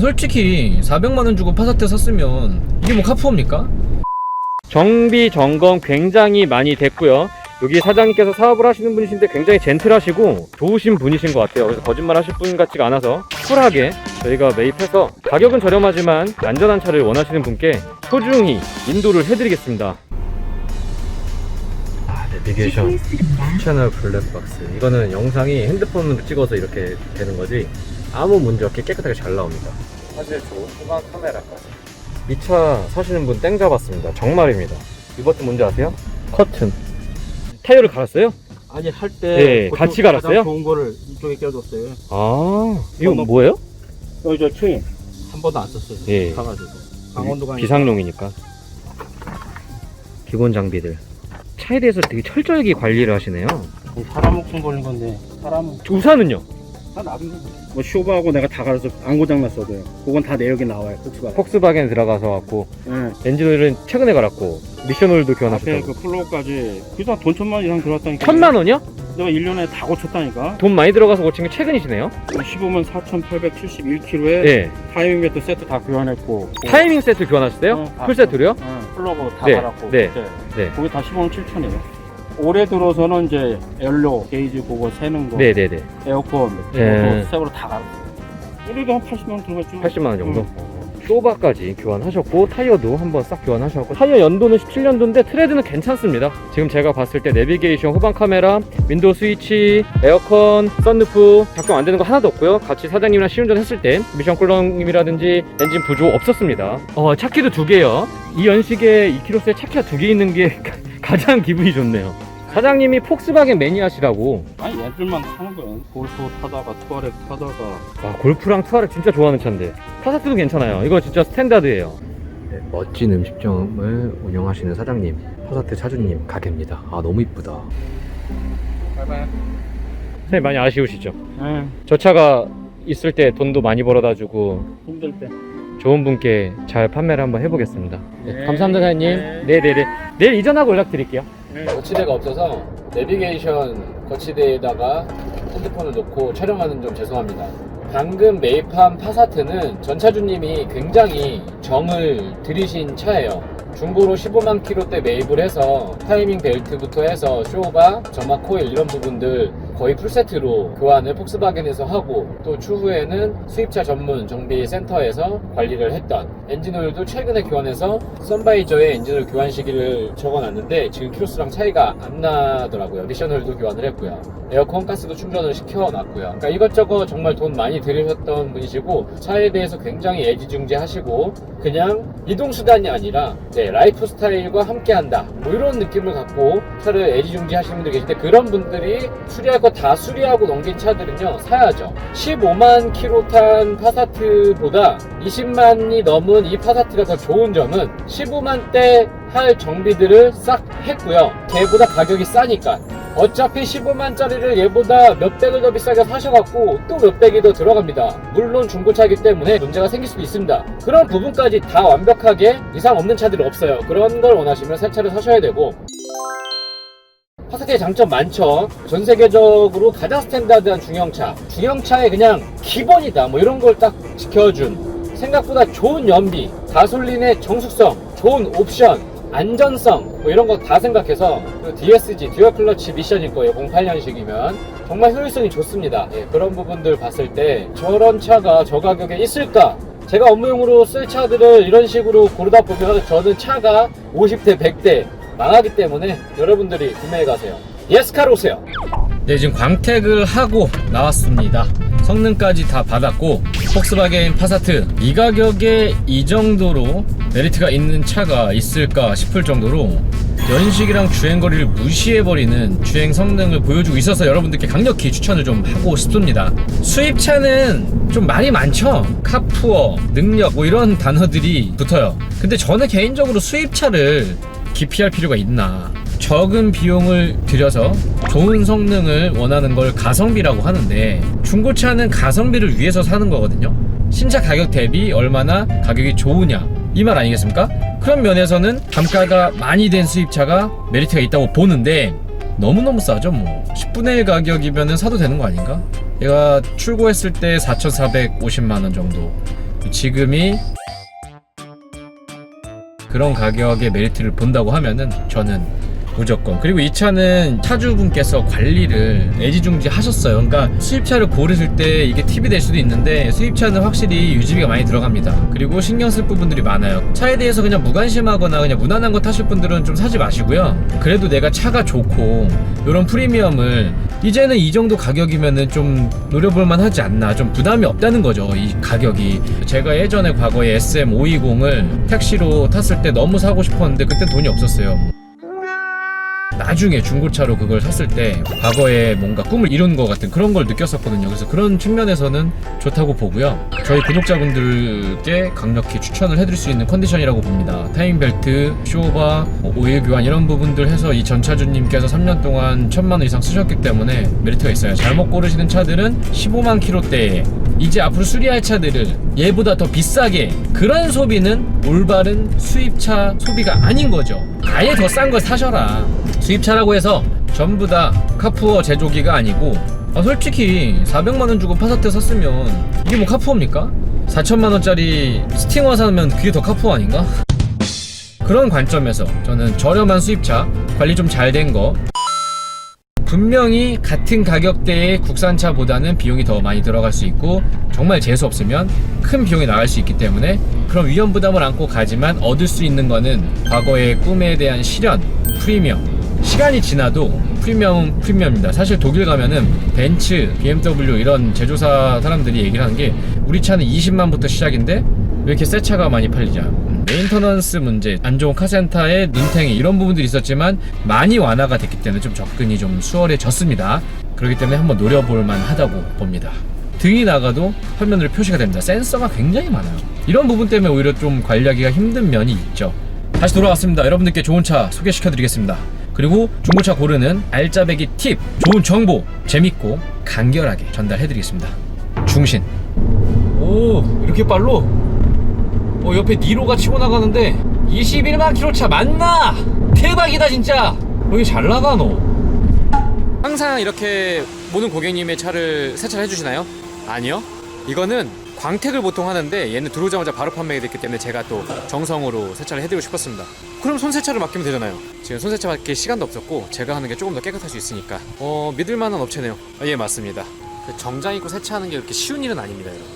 솔직히 400만원 주고 파사트 샀으면 이게 뭐 카푸어입니까? 정비 점검 굉장히 많이 됐고요. 여기 사장님께서 사업을 하시는 분이신데 굉장히 젠틀하시고 좋으신 분이신 것 같아요. 그래서 거짓말 하실 분 같지가 않아서 쿨하게 저희가 매입해서 가격은 저렴하지만 안전한 차를 원하시는 분께 소중히 인도를 해드리겠습니다. 아, 내비게이션. 채널 블랙박스. 이거는 영상이 핸드폰으로 찍어서 이렇게 되는 거지 아무 문제 없게 깨끗하게 잘 나옵니다 사실 좋은 후방 카메라까지 이 차 사시는 분 땡 잡았습니다 정말입니다 이 버튼 뭔지 아세요? 커튼 타이어를 갈았어요? 아니 할때 네, 같이 갈았어요? 좋은 거를 이쪽에 껴줬어요. 아 이거 어, 뭐예요? 여기 저 트윈 한 번도 안 썼어요. 예. 가가지고 강원도가 비상용이니까 기본 장비들 차에 대해서 되게 철저하게 관리를 하시네요 사람 목숨 걸린 건데 사람은 우산은요? 다 나쁜 거뭐 쇼바하고 내가 다 갈아서 안 고장났어도 그건 다 내역이 나와요. 폭스바겐. 폭스바겐 들어가서 갖고 예. 엔진 오일은 최근에 갈았고 미션 오일도 앞에 교환하셨다고 그 플로우까지 그래서 돈 천만 이상 들어왔다니까. 천만 원이요? 내가 1년에 다 고쳤다니까. 돈 많이 들어가서 고친 게 최근이시네요 15만 4,871km에 예 타이밍 매트 세트 다 교환했고. 타이밍 세트 교환하셨어요? 어, 다풀 세트로요? 예, 플러그 다 네, 갈았고. 네. 네. 거기 다 15만 7천이에요. 올해 들어서는 이제 연료, 게이지 그거 세는 거, 네네네 에어컨, 예. 새로 다 갈았어요. 올해도 한 80만 원 들어갔죠. 80만 원 정도? 쇼바까지 교환하셨고 타이어도 한번 싹 교환하셨고 타이어 연도는 17년도인데 트레드는 괜찮습니다 지금 제가 봤을 때 내비게이션 후방 카메라 윈도우 스위치 에어컨 썬루프 작동 안 되는 거 하나도 없고요 같이 사장님이랑 시운전 했을 때 미션 쿨러님이라든지 엔진 부조 없었습니다 어 차키도 두 개요 이 연식에 2kg에 차키가 두 개 있는 게 가장 기분이 좋네요 사장님이 폭스바겐 매니아시라고 아니 얘들만 타는 거예요. 골프 타다가 투아렉 타다가 와, 골프랑 투아를 진짜 좋아하는 차인데 파사트도 괜찮아요 이거 진짜 스탠다드예요 네, 멋진 음식점을 운영하시는 사장님 파사트 차주님 가게입니다 아 너무 이쁘다拜拜. 선생님 많이 아쉬우시죠? 예, 저 차가 있을 때 돈도 많이 벌어다 주고 힘들 때. 좋은 분께 잘 판매를 한번 해보겠습니다 네, 네. 감사합니다 사장님 네. 네네네 내일 이전하고 연락드릴게요 네. 거치대가 없어서 내비게이션 거치대에다가 핸드폰을 놓고 촬영하는 점 죄송합니다. 방금 매입한 파사트는 전차주님이 굉장히 정을 들이신 차예요. 중고로 15만 킬로대 매입을 해서 타이밍 벨트부터 해서 쇼바, 점막 코일 이런 부분들 거의 풀세트로 교환을 폭스바겐에서 하고 또 추후에는 수입차 전문 정비 센터에서 관리를 했던 엔진오일도 최근에 교환해서 썬바이저에 엔진오일 교환 시기를 적어놨는데 지금 키로수랑 차이가 안 나더라고요. 미션오일도 교환을 했고요. 에어컨 가스도 충전을 시켜놨고요. 그러니까 이것저것 정말 돈 많이 들이셨던 분이시고 차에 대해서 굉장히 애지중지하시고 그냥 이동수단이 아니라 네, 라이프 스타일과 함께한다. 뭐 이런 느낌을 갖고 차를 애지중지하시는 분들이 계신데 그런 분들이 수리할 거다 수리하고 넘긴 차들은요 사야죠 15만 킬로 탄 파사트보다 20만이 넘은 이 파사트가 더 좋은 점은 15만 대 할 정비들을 싹 했고요 걔보다 가격이 싸니까 어차피 15만짜리를 얘보다 몇백을 더 비싸게 사셔갖고 또 몇백이 더 들어갑니다. 물론 중고차이기 때문에 문제가 생길 수도 있습니다. 그런 부분까지 다 완벽하게 이상 없는 차들이 없어요. 그런 걸 원하시면 새 차를 사셔야 되고 파사트의 장점 많죠. 전 세계적으로 가장 스탠다드한 중형차. 중형차의 그냥 기본이다. 뭐 이런 걸 딱 지켜준 생각보다 좋은 연비, 가솔린의 정숙성, 좋은 옵션, 안전성 뭐 이런 거 다 생각해서 그 DSG 듀얼 클러치 미션일 거예요 08년식이면 정말 효율성이 좋습니다 예, 그런 부분들 봤을 때 저런 차가 저 가격에 있을까 제가 업무용으로 쓸 차들을 이런 식으로 고르다 보면 저는 차가 50대 100대 망하기 때문에 여러분들이 구매해 가세요. 예스카로 오세요. 네 지금 광택을 하고 나왔습니다. 성능까지 다 받았고 폭스바겐 파사트 이 가격에 이 정도로 메리트가 있는 차가 있을까 싶을 정도로 연식이랑 주행거리를 무시해버리는 주행 성능을 보여주고 있어서 여러분들께 강력히 추천을 좀 하고 싶습니다. 수입차는 좀 말이 많죠? 카푸어, 능력 뭐 이런 단어들이 붙어요. 근데 저는 개인적으로 수입차를 기피할 필요가 있나. 적은 비용을 들여서 좋은 성능을 원하는 걸 가성비라고 하는데 중고차는 가성비를 위해서 사는 거거든요. 신차 가격 대비 얼마나 가격이 좋으냐. 이 말 아니겠습니까? 그런 면에서는 단가가 많이 된 수입차가 메리트가 있다고 보는데 너무너무 싸죠 뭐. 10분의 1 가격이면 사도 되는 거 아닌가? 얘가 출고했을 때 4,450만원 정도. 지금이 그런 가격의 메리트를 본다고 하면은 저는 무조건. 그리고 이 차는 차주분께서 관리를 애지중지 하셨어요. 그러니까 수입차를 고르실 때 이게 팁이 될 수도 있는데 수입차는 확실히 유지비가 많이 들어갑니다. 그리고 신경 쓸 부분들이 많아요. 차에 대해서 그냥 무관심하거나 그냥 무난한 거 타실 분들은 좀 사지 마시고요. 그래도 내가 차가 좋고 이런 프리미엄을 이제는 이 정도 가격이면은 좀 노려볼 만 하지 않나. 좀 부담이 없다는 거죠 이 가격이. 제가 예전에 과거에 SM520을 택시로 탔을 때 너무 사고 싶었는데 그땐 돈이 없었어요 나중에 중고차로 그걸 샀을 때 과거에 뭔가 꿈을 이룬 것 같은 그런 걸 느꼈었거든요. 그래서 그런 측면에서는 좋다고 보고요. 저희 구독자분들께 강력히 추천을 해드릴 수 있는 컨디션이라고 봅니다. 타임벨트, 쇼바, 뭐 오일 교환 이런 부분들 해서 이 전차주님께서 3년 동안 천만 원 이상 쓰셨기 때문에 메리트가 있어요. 잘못 고르시는 차들은 15만 킬로대에 이제 앞으로 수리할 차들을 얘보다 더 비싸게 그런 소비는 올바른 수입차 소비가 아닌 거죠. 아예 더 싼 걸 사셔라. 수입차라고 해서 전부 다 카푸어 제조기가 아니고 아, 솔직히 400만 원 주고 파사트 샀으면 이게 뭐 카푸어입니까? 4천만 원짜리 스팅어 사면 그게 더 카푸어 아닌가? 그런 관점에서 저는 저렴한 수입차 관리 좀 잘 된 거 분명히 같은 가격대의 국산차보다는 비용이 더 많이 들어갈 수 있고 정말 재수 없으면 큰 비용이 나갈 수 있기 때문에 그런 위험 부담을 안고 가지만 얻을 수 있는 거는 과거의 꿈에 대한 실현, 프리미엄 시간이 지나도 프리미엄은 프리미엄입니다. 사실 독일 가면은 벤츠, BMW 이런 제조사 사람들이 얘기를 하는 게 우리 차는 20만부터 시작인데 왜 이렇게 새 차가 많이 팔리냐 음, 메인터넌스 문제 안 좋은 카센터의 눈탱이 이런 부분들이 있었지만 많이 완화가 됐기 때문에 좀 접근이 좀 수월해졌습니다. 그렇기 때문에 한번 노려볼 만하다고 봅니다. 등이 나가도 화면으로 표시가 됩니다. 센서가 굉장히 많아요. 이런 부분 때문에 오히려 좀 관리하기가 힘든 면이 있죠. 다시 돌아왔습니다. 여러분들께 좋은 차 소개시켜 드리겠습니다. 그리고 중고차 고르는 알짜배기 팁 좋은 정보 재밌고 간결하게 전달해 드리겠습니다. 중신. 오 이렇게 빨로? 어 옆에 니로가 치고 나가는데 21만 킬로차 맞나? 대박이다 진짜. 여기 잘 나가 너? 항상 이렇게 모든 고객님의 차를 세차를 해주시나요? 아니요. 이거는 광택을 보통 하는데 얘는 들어오자마자 바로 판매가 됐기 때문에 제가 또 정성으로 세차를 해드리고 싶었습니다. 그럼 손세차를 맡기면 되잖아요. 지금 손세차 맡길 시간도 없었고 제가 하는 게 조금 더 깨끗할 수 있으니까. 어 믿을만한 업체네요. 아, 예 맞습니다. 그 정장 입고 세차하는 게 그렇게 쉬운 일은 아닙니다 여러분